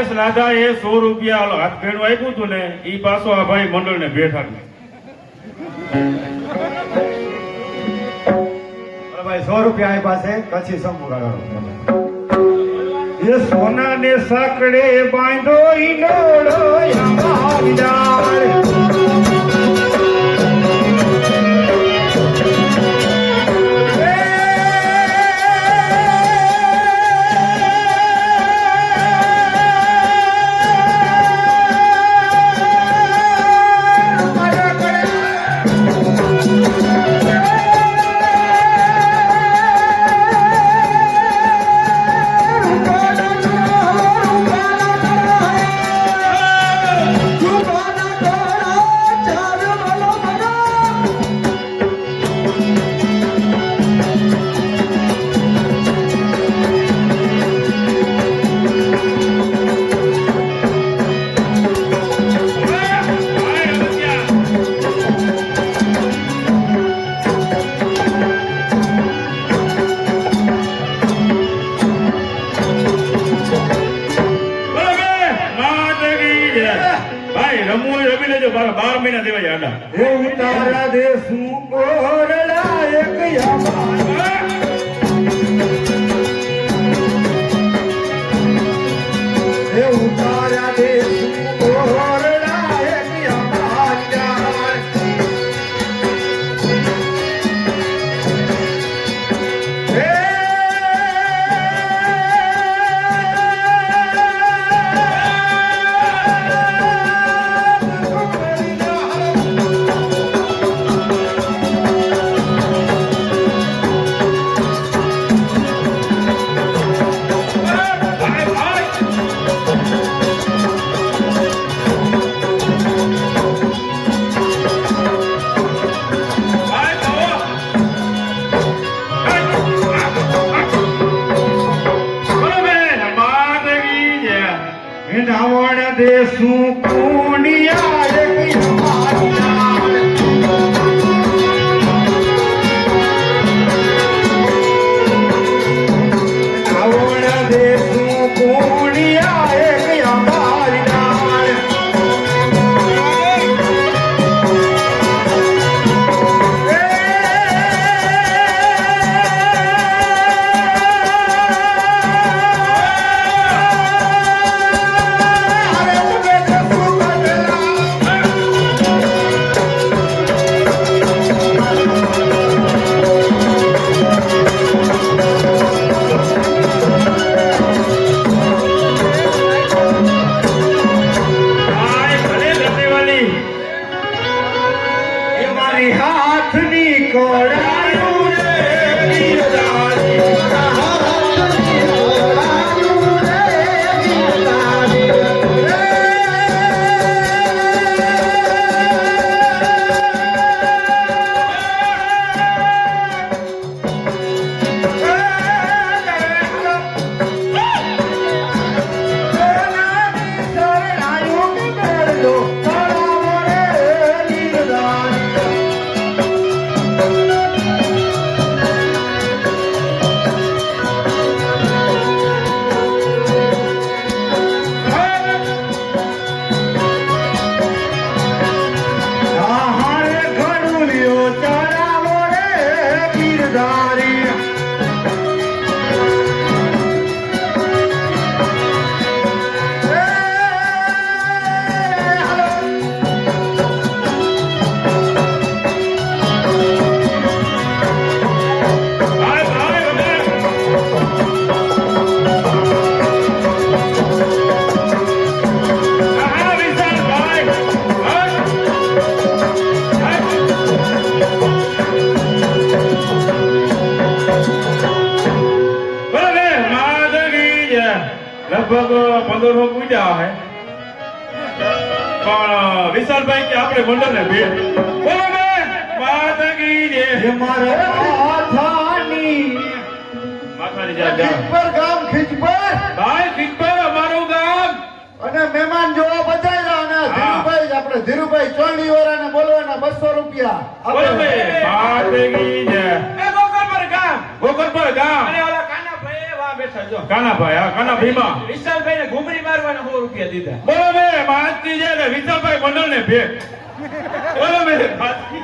માણસ રાધા એ સો રૂપિયા હાથ ભેણું આપ્યું હતું ને એ પાછો આ ભાઈ મંડળ ને ભેટ ભાઈ, સો રૂપિયા આપ્યા છે, કચ્છી સમૂહ સોના ને સાકડે બાંધો ઈંડોળો અમારી બોલો ને બે. બોલો ને માતાજી જે મારે આથાની માથાની જા ખીચપર ગામ ખીચપર ભાઈ ખીચપર અમારું ગામ. અને મહેમાન જોવા બચાય અને ધીરુભાઈ આપણે ધીરુભાઈ ચોલી ઓરાને બોલવાના બસો રૂપિયા. આપણે માતાજી જે એ ગોકરપર ગામ. ગોકરપર ગામ. અને ઓલા બેઠા જો. કાનાભાઈ હા કાનાભાઈ માં વિશાલભાઈ ને ઘૂમરી મારવાના 100 રૂપિયા દીધા. બરોબર માતી જે વિશાલભાઈ મંડળ ને ભેટ. બોલો મેરે ભાઈ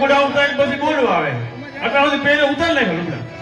ઉગડા ઉતારી પછી બોલવા આવે. આટલા સુધી પહેલે ઉતાર નાખ્યો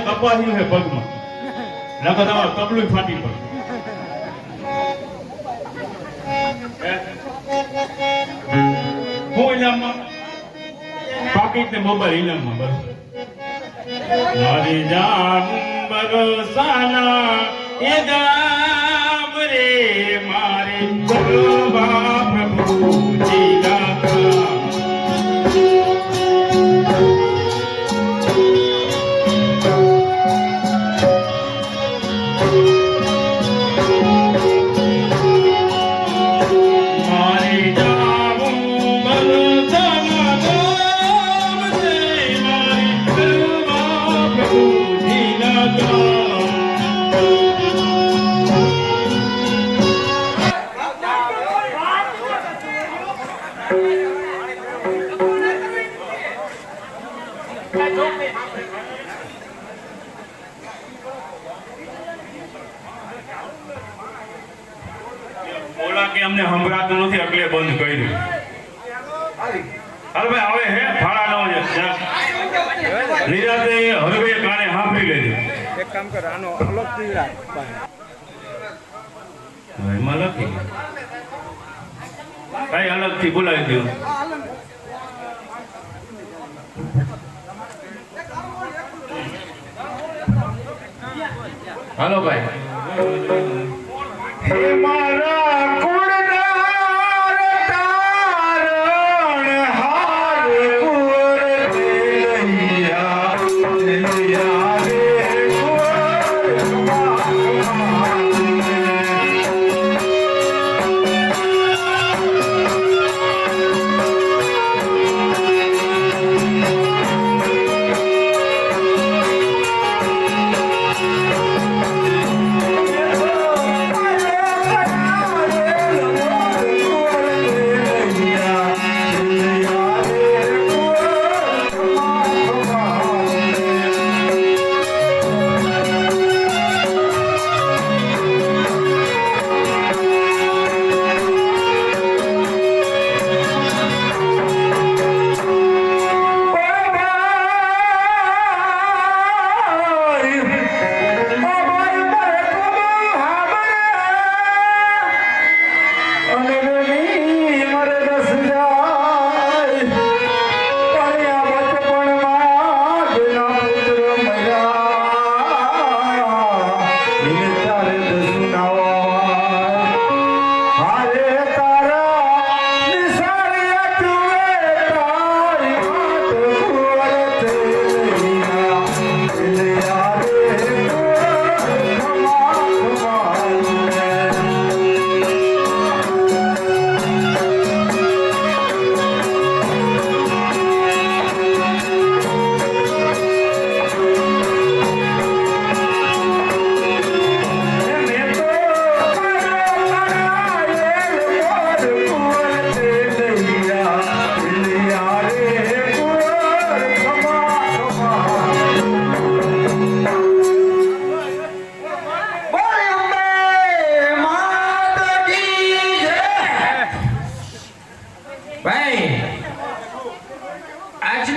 બેઠા કપાસ્યું છે પગમાં. નકર તમારું તબલું ફાટી પડે. હું ઇનામમાં? પાકીટ ને મોબાઈલ ઇનામમાં, બસ. મારી જાન બરસાના ગામ રે મારે સર્વા પ્રભુજી. નિરાતે હરવે કાને હાંફી લેજો. એક કામ કર આનો પાસે. હવે એમાં લખી કઈ અલગથી બોલાવી દઉં હાલો ભાઈ. હે મારા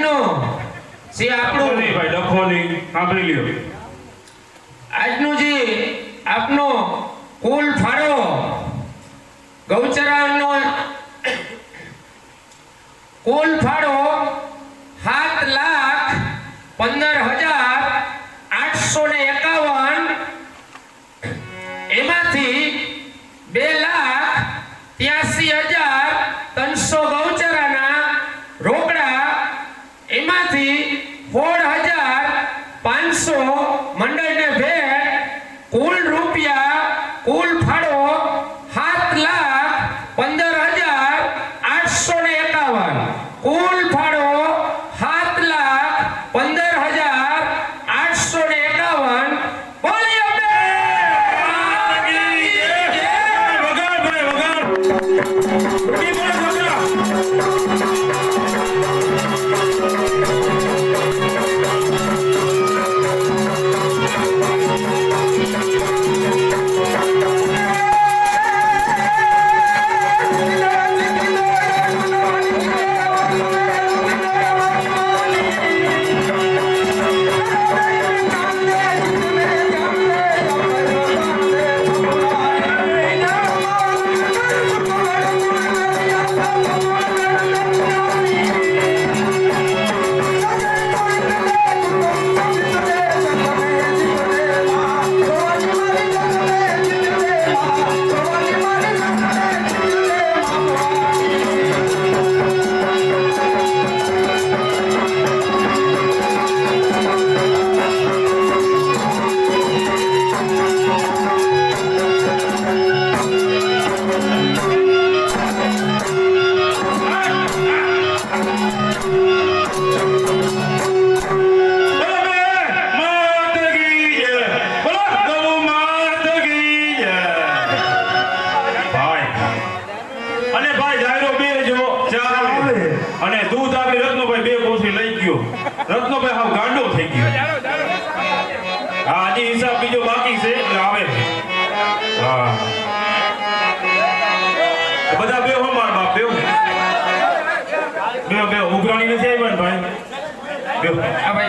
આજનું જે આપણું નહીં ભાઈ લખો નહીં સાંભળી લ્યો. આજનું જે આપનો કુલ ફાળો ગૌચરાનો કુલ ફાળો પાંચસો મંડળને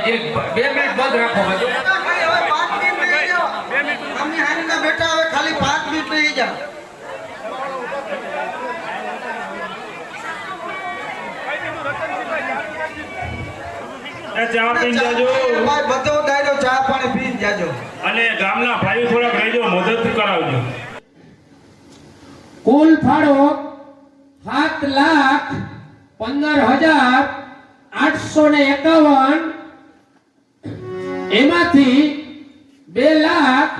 એક બે મિનિટ બંધ રાખો બાજુ હવે ખાલી પાંચ મિનિટ રહી. ચા પીને જાજો. ભાઈ બધો દાયરો ચા પાણી પીને જાજો. અને ગામના ભાઈ થોડાક રહેજો મદદ કરાવજો. કુલ ફાળો સાત લાખ પંદર હજાર આઠસો ને એકાવન એમાંથી બે લાખ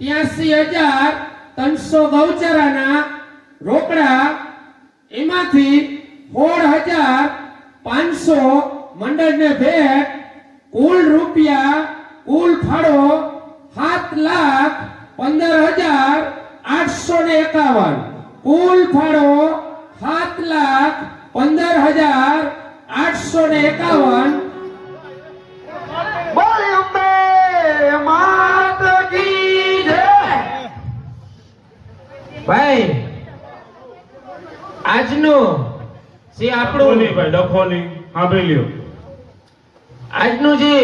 ત્યાસી હજાર ત્રણસો ગૌચરાના રોકડા એમાંથી સોળ હજાર પાંચસો મંડળને ભેટ, કુલ રૂપિયા, કુલ ફાળો સાત લાખ પંદર હજાર આઠસો ને એકાવન. કુલ ફાળો સાત લાખ પંદર હજાર આઠસો ને એકાવન. આજનું જે આપણું ભાઈ ડખો નહીં સાંભળી લ્યો. આજનું જે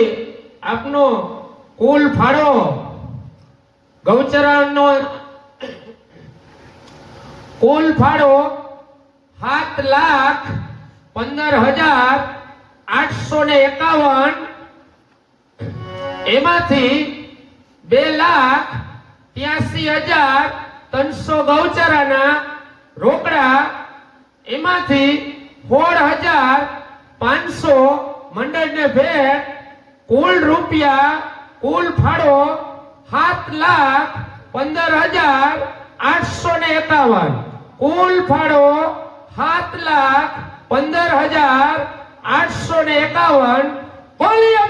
આપનો કુલ ફાળો ગૌચરાનો કુલ ફાળો સાત લાખ પંદર હજાર આઠસો ને એકાવન. એમાંથી બે લાખ ત્યાસી હજાર ત્રણસો ગૌચરાના રોકડા એમાંથી સોળ હજાર પાંચસો મંડળને ભેટ કુલ રૂપિયા, કુલ ફાળો સાત લાખ પંદર હજાર આઠસો ને એકાવન કુલ ફાળો સાત લાખ પંદર હજાર આઠસો ને એકાવન બોલી